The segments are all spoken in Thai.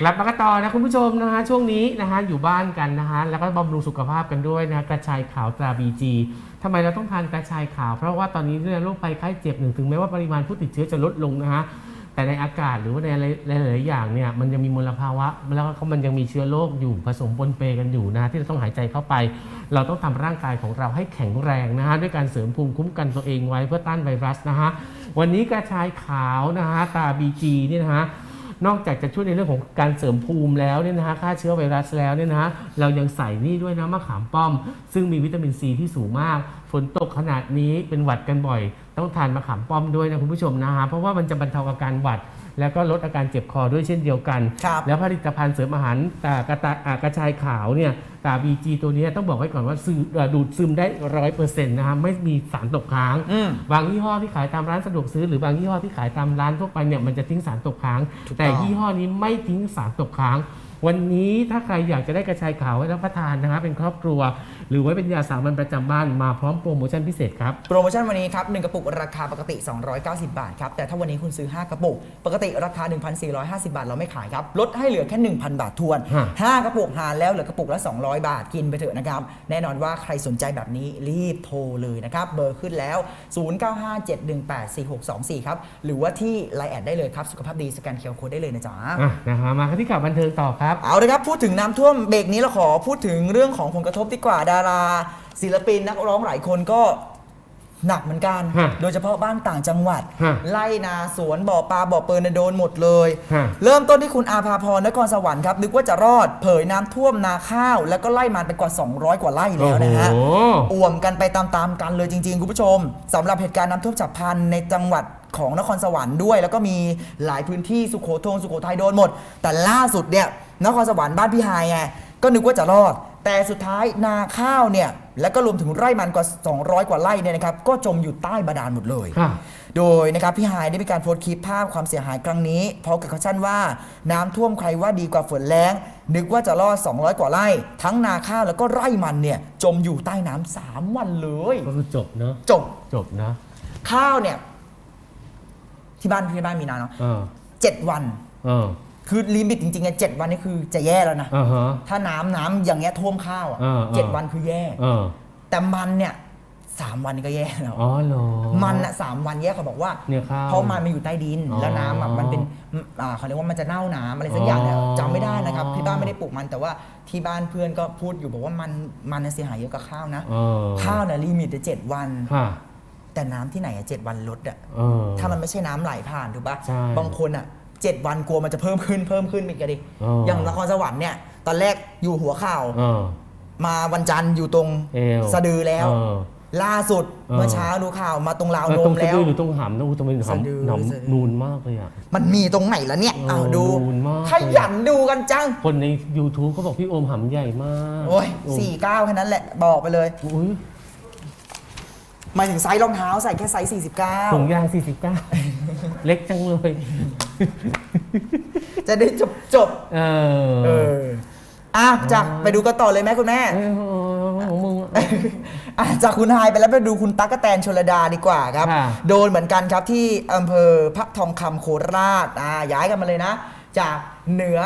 กลับมากันต่อนะคุณผู้ชมนะฮะช่วงนี้นะฮะอยู่บ้านกันนะฮะแล้วก็บำรุงสุขภาพกันด้วยนะกระชายขาวตราบีจีทำไมเราต้องทานกระชายขาว เพราะว่าตอนนี้เนี่ยโรคภัยไข้เจ็บหนึ่งถึงแม้ว่าปริมาณผู้ติดเชื้อจะลดลงนะฮะแต่ในอากาศหรือว่าในอะไรหลายๆอย่างเนี่ยมันยังมีมลภาวะ แล้วก็มันยังมีเชื้อโรคอยู่ผสมปนเปกันอยู่นะฮะที่เราต้องหายใจเข้าไป เราต้องทำร่างกายของเราให้แข็งแรงนะฮะด้วยการเสริมภูมิคุ้มกันตัวเองไว้เพื่อต้านไวรัสนะฮะวันนี้กระชายขาวนะฮะตาบีจีเนี่ยนะฮะ นอกจากจะช่วยในเรื่องของการเสริมภูมิแล้วเนี่ยนะฮะฆ่าเชื้อไวรัสแล้วเนี่ยนะฮะเรายังใส่นี่ด้วยนะมะขามป้อม ซึ่งมีวิตามินซีที่สูงมาก ฝนตกขนาดนี้เป็นหวัดกันบ่อย ต้องทานมะขามป้อมด้วยนะคุณผู้ชมนะฮะเพราะว่ามันจะบรรเทาอาการหวัด แล้วก็ลดอาการเจ็บคอด้วยเช่นเดียวกัน ครับแล้วผลิตภัณฑ์เสริมอาหารตากระตาอ่ากระชายขาวเนี่ยตาบีจีตัวเนี้ยต้องบอกไว้ก่อนว่าซึมเอ่อดูดซึมได้ร้อยเปอร์เซ็นต์นะฮะไม่มีสารตกค้าง อืม บางยี่ห้อที่ขายตามร้านสะดวกซื้อหรือบางยี่ห้อที่ขายตามร้านทั่วไปเนี่ยมันจะทิ้งสารตกค้างถูกต้องแต่ยี่ห้อนี้ไม่ทิ้งสารตกค้าง วันนี้ถ้าใครอยากจะได้กระชายขาวไว้รับประทานนะฮะเป็นครอบครัว หรือไว้เป็นยาสามัญประจำบ้านมาพร้อมโปรโมชั่นพิเศษครับ โปรโมชั่นวันนี้ครับ 1 กระปุกราคาปกติ 290 บาทครับ แต่ถ้าวันนี้คุณซื้อ 5 กระปุก ปกติราคา 1,450 บาทเราไม่ขายครับ ลดให้เหลือแค่ 1,000 บาททวน ฮะ 5 กระปุกหารแล้วเหลือกระปุกละ 200 บาทกินไปเถอะนะครับ แน่นอนว่าใครสนใจแบบนี้รีบโทรเลยนะครับ เบอร์ขึ้นแล้ว 0957184624 ครับ หรือว่าที่ไลน์แอดได้เลยครับ สุขภาพดีสแกนเคอร์โคดได้เลยนะจ๊ะ อะนะฮะมาที่ข่าวบันเทิงต่อครับเอาเลยครับ พูดถึงน้ำท่วมเบรกนี้เราขอพูดถึงเรื่องของผลกระทบดีกว่าดารา ศิลปินนักร้องหลายคนก็หนักเหมือนกัน ฮะโดยเฉพาะบ้านต่างจังหวัด ฮะไล่นาสวนบ่อปลาบ่อเปิลเนยโดนหมดเลย ฮะ เริ่มต้นที่คุณอาภาพรนครสวรรค์ครับนึกว่าจะรอดเผยน้ำท่วมนาข้าว แล้วก็ไล่มันไปกว่า 200 กว่าไร่แล้วนะฮะ โอ้โห อ่วมกันไปตามๆกันเลยจริงๆ คุณผู้ชมสำหรับเหตุการณ์น้ำท่วมฉับพลันในจังหวัด ของนครสวรรค์ด้วย แล้วก็มีหลายพื้นที่สุโขทัยสุโขทัยโดนหมด แต่ล่าสุดเนี่ยนครสวรรค์บ้านพี่ไฮายไงก็นึกว่าจะรอด แต่สุดท้ายนาข้าวเนี่ยแล้วก็รวมถึงไร่มันกว่า 200 กว่าไร่เนี่ยนะครับก็จมอยู่ใต้บาดาลหมดเลยค่ะโดยนะครับพี่ไฮายได้มีการโพสต์คลิปภาพความเสียหายครั้งนี้พร้อมกับแคปชั่นว่า น้ำท่วมใครว่าดีกว่าฝนแล้ง นึกว่าจะรอด 200 กว่าไร่ ทั้งนาข้าวแล้วก็ไร่มันเนี่ยจมอยู่ใต้น้ำสามวันเลยก็คือจบเนาะจบจบนะข้าวเนี่ย ที่บ้านที่บ้านมีนาเนาะเออเจ็ดวัน เออคือลิมิตจริงๆอะเจ็ดวันนี่คือจะแย่แล้วนะ อ่าฮะ ถ้าน้ำน้ำอย่างเงี้ยท่วมข้าวอะเออเออ เจ็ดวันคือแย่ เออแต่มันเนี่ยสามวันก็แย่แล้ว อ๋อเหรอ มันอะสามวันแย่เขาบอกว่าเนี่ยข้าวเพราะมันมันอยู่ใต้ดิน อ๋อแล้วน้ำอะมันเป็นอ่าเขาเรียกว่ามันจะเน่าน้ำอะไรสักอย่างเนี่ยอ๋อ จำไม่ได้นะครับที่บ้านไม่ได้ปลูกมันแต่ว่าที่บ้านเพื่อนก็พูดอยู่บอกว่ามันมันน่ะเสียหายเยอะกับข้าวนะ เออข้าวเนี่ยลิมิตจะเจ็ดวัน ค่ะ แต่น้ำที่ไหนอะเจ็ดวันลดอะเออ ถ้ามันไม่ใช่น้ำไหลผ่านถูกปะใช่บางคนอะเจ็ดวันกลัวมันจะเพิ่มขึ้นเพิ่มขึ้นอีกอะดิอ๋อออ ย่างนครสวรรค์เนี่ยตอนแรกอยู่หัวเข่าว เออ มาวันจันทร์อยู่ตรงเอวสะดือแล้ว เออล่าสุดเออ เมื่อเช้าดูข่าวมาตรงราวนแล้วตรมงสะแล้ว ดือหรือตรงหำนะอู้ตรงเป็นสะดือหำหสะดือำนูนมากเลยอะ มันมีตรงไหนละเนี่ยเอออ้าวดูนูนมาก ขยันดูกันจัง คนใน YouTube เขาบอกพี่โอมหำใหญ่มากโอ้ยโอ้สี่เก้าแค่นั้นแหละบอกไปเลย อุ้ย หมายถึงไซส์รองเท้าใส่แค่ไซส์ถุงยาง 49 เล็กจังเลย49จะได้จบจบเออเอออะจากไปดูกันต่อเลยไหมคุณแม่ เออของมึงอะ อะจากคุณไฮายไปแล้วไปดูคุณตั๊กกะแตนชลดาดีกว่าครับ ค่ะ โดนเหมือนกันครับที่อำเภอพระทองคำโคราชอ่าย้ายกันมาเลยนะ จากเหนือ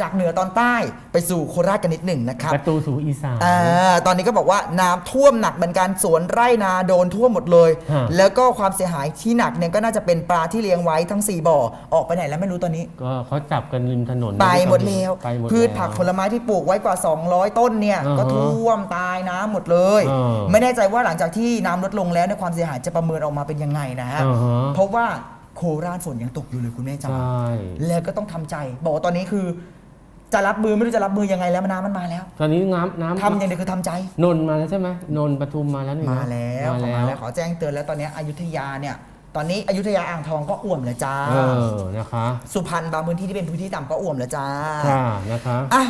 จากเหนือตอนใต้ไปสู่โคราชกันนิดหนึ่งนะครับประตูสู่อีสาน อ่าตอนนี้ก็บอกว่าน้ำท่วมหนักเหมือนกันสวนไร่นาโดนท่วมหมดเลย ฮะ แล้วก็ความเสียหายที่หนักเนี่ยก็น่าจะเป็นปลาที่เลี้ยงไว้ทั้ง 4 บ่อ ออกไปไหนแล้วไม่รู้ตอนนี้ ก็เขาจับกันริมถนนไปหมดแล้วไปหมดพืชผักผลไม้ที่ปลูกไว้กว่า 200 ต้นเนี่ยอ่าฮะก็ท่วมตายน้ำหมดเลย อ่าไม่แน่ใจว่าหลังจากที่น้ำลดลงแล้วในยความเสียหายจะประเมินออกมาเป็นยังไงนะฮะอ่าฮะ เพราะว่าโคราชฝนยังตกอยู่เลยคุณแม่ใชจ๋า่แล้วก็ต้องทำใจ บอกว่าตอนนี้คือ จะรับมือไม่รู้จะรับมือยังไงแล้วน้ำมันมาแล้ว ตอนนี้น้ำน้ำทำอย่างเดียวคือทำใจ นนท์มาแล้วใช่ไหมนนท์ปทุมมาแล้วนี่นะมาแล้วมาขอแล้มาแล้ววขอแจ้งเตือนแล้วตอนนี้อยุธยาเนี่ยตอนนี้อยุธยาอ่างทองก็อ่วมแล้วจ้า เออนะคะสุพรรณบางพื้นที่ที่เป็นพื้นที่ต่ำก็อ่วมแล้วจ้า ค่ะนะคะ อะ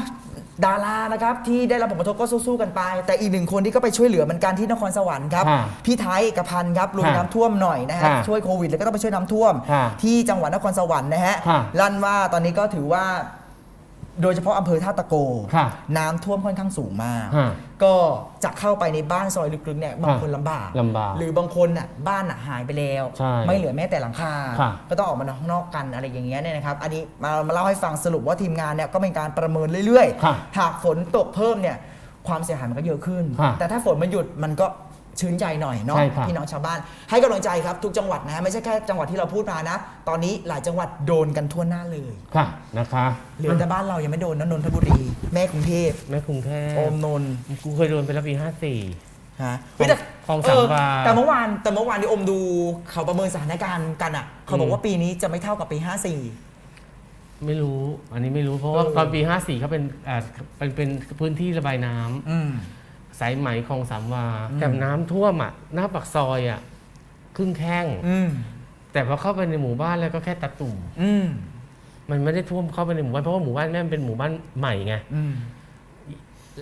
ดารานะครับที่ได้รับผลกระทบก็สู้ๆกันไป แต่อีกหนึ่งคนที่ก็ไปช่วยเหลือเหมือนกันที่นครสวรรค์ครับ ค่ะพี่ไทยเอกพันธ์ครับลุยค่ะน้ำท่วมหน่อยนะฮะค่ะช่วยโควิดแล้วก็ต้องไปช่วยน้ำท่วม ค่ะที่จังหวัดนครสวรรค์นะฮะค่ะลั่นว่าตอนนี้ก็ถือว่า โดยเฉพาะอำเภอท่าตะโก ค่ะน้ำท่วมค่อนข้างสูงมาก ฮะก็จะเข้าไปในบ้านซอยลึกๆเนี่ยบางคนลำบาก ลำบากหรือบางคนน่ะบ้านน่ะหายไปแล้ว ใช่ไม่เหลือแม้แต่หลังคา ค่ะก็ต้องออกมานอกข้างนอกกันอะไรอย่างเงี้ยเนี่ยนะครับ อันนี้มามาเล่าให้ฟังสรุปว่าทีมงานเนี่ยก็เป็นการประเมินเรื่อยค่ะหากฝนตกเพิ่มเนี่ยความเสียหายมันก็เยอะขึ้น ค่ะ แต่ถ้าฝนมันหยุดมันก็ ชื่นใจหน่อยเนาะใช่ครับ พี่น้องชาวบ้าน ให้กำลังใจครับทุกจังหวัดนะฮะไม่ใช่แค่จังหวัดที่เราพูดมานะ ตอนนี้หลายจังหวัดโดนกันทั่วหน้าเลยค่ะนะคะเหลือแต่บ้านเรายังไม่โดนนะนนทบุรี แม่กรุงเทพแม่กรุงเทพโอมนนท์กูเคยโดนไปแล้วปีห้าสี่ฮะเฮ้ยแต่คลองสามวา เออแต่เมื่อวานแต่เมื่อวานที่อมดูเขาประเมินสถานการณ์กันอะ เขาบอกว่าปีนี้จะไม่เท่ากับปี 54 ไม่รู้ อันนี้ไม่รู้เพราะว่าเออ ตอนปีห้าสี่เขาเป็นอ่าเป็นเป็นพื้นที่ระบายน้ำอืม สายไหมคลองสามวาอืม แต่น้ำท่วมอะหน้าปากซอยอะครึ่งแข้ง อืมแต่พอเข้าไปในหมู่บ้านแล้วก็แค่ตะตุ่ม อืมมันไม่ได้ท่วมเข้าไปในหมู่บ้านเพราะว่าหมู่บ้านแม่มันเป็นหมู่บ้านใหม่ไงอืม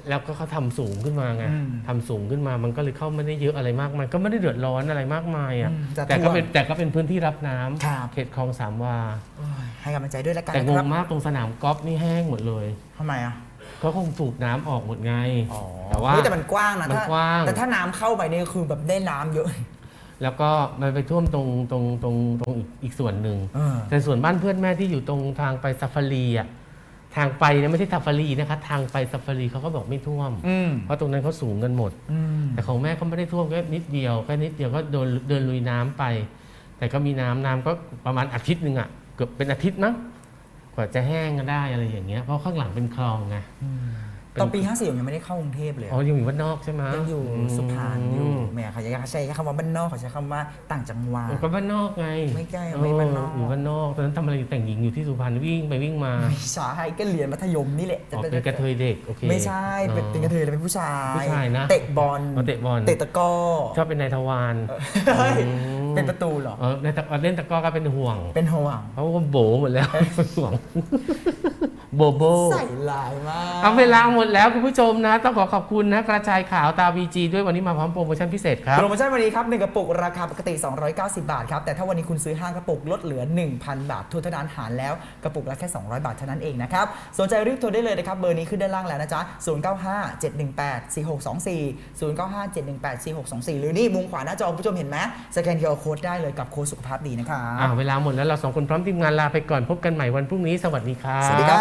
แล้วก็เขาทำสูงขึ้นมาไงอืม ทำสูงขึ้นมามันก็เลยเข้าไม่ได้เยอะอะไรมากมายก็ไม่ได้เดือดร้อนอะไรมากมายอะอืมจะแต่ก็ท่วม เป็นแต่ก็เป็นพื้นที่รับน้ำครับ เขตคลองสามวา โอ้ยให้กำลังใจด้วยแล้วกันแต่นะงครังบมากตรงสนามกอล์ฟนี่แห้งหมดเลย ทำไมอะ เขาคงสูบน้ำออกหมดไงอ๋อแต่ว่า เฮ้ยแต่มันกว้างนะมันถ้ากว้าง แต่ถ้าน้ำเข้าไปเนี่ยคือแบบได้น้ำเยอะ แล้วก็มันไปท่วมตรงตรงตรงตรงอีกอีกส่วนหนึ่งเออแต่ส่วนบ้านเพื่อนแม่ที่อยู่ตรงทางไปซาฟารีอะ ทางไปเนี่ยไม่ใช่ซาฟารีนะคะ ทางไปซาฟารีเขาก็บอกไม่ท่วม อืมเพราะตรงนั้นเขาสูงกันหมด อืม แต่ของแม่ก็ไม่ได้ท่วมแค่นิดเดียวแค่นิดเดียวก็เดินเดินลุยน้ำไป แต่ก็มีน้ำน้ำก็ประมาณอาทิตย์หนึ่งอะเกือบเป็นอาทิตย์นะ กว่าจะแห้งก็ได้อะไรอย่างเงี้ยเพราะข้างหลังเป็นคลองไง ตอนปี 54ผมยังไม่ได้เข้ากรุงเทพเลยอ๋อยังอยู่บ้านนอกใช่ไหมยังอยู่มสุพรรณอยู่แหม่เขาจะใช้คำว่าบ้านนอกเขาใช้คำว่าต่างจังหวัดก็บ้านนอกไง ไม่ใกล้ไม่บ้านนอกเอยู่บ้านนอกตอนนั้นทำอะไรอยู่แต่งหญิงอยู่ที่สุพรรณวิ่งไปวิ่งมาไม่ใช่ก็เรียนมัธยมนี่แหละอ๋อเป็นกระเทยเด็กโอเคไม่ใช่เป็นเป็นกระเทยแต่เป็นผู้ชายผู้ชายนะเตะบอลอ๋อเตะบอลเตะตะกร้อชอบเป็นนายทวารเฮ้ยอืมเป็นประตูเหรอเออในตะเล่นตะกร้อก็เป็นห่วง เป็นห่วงเพราะว่าโบหมดแล้วเป็นห่วง โบโบ ใส่ลายมาก เอาเวลาหมดแล้วคุณผู้ชมนะ ต้องขอขอบคุณนะกระจายข่าวตาวีจีด้วยวันนี้มาพร้อมโปรโมชั่นพิเศษครับ โปรโมชั่นวันนี้ครับหนึ่งกระปุก ราคาปกติ 290 บาทครับ แต่ถ้าวันนี้คุณซื้อ 5 กระปุกลดเหลือ 1,000 บาททุนเท่านั้นหารแล้ว กระปุกละแค่ 200 บาทเท่านั้นเองนะครับ สนใจรีบโทรได้เลยนะครับ เบอร์นี้ขึ้นด้านล่างแล้วนะจ๊ะ 0957184624 0957184624 หรือนี่มุมขวาหน้าจอคุณผู้ชมเห็นไหมสแกน QR Code ได้เลยกับโค้ดสุขภาพดีนะครับอ่าเวลาหมดแล้วเราสองคนพร้อมทีมงานลาไปก่อนพบกันใหม่วันพรุ่งนี้สวัสดีครับ สวัสดีครั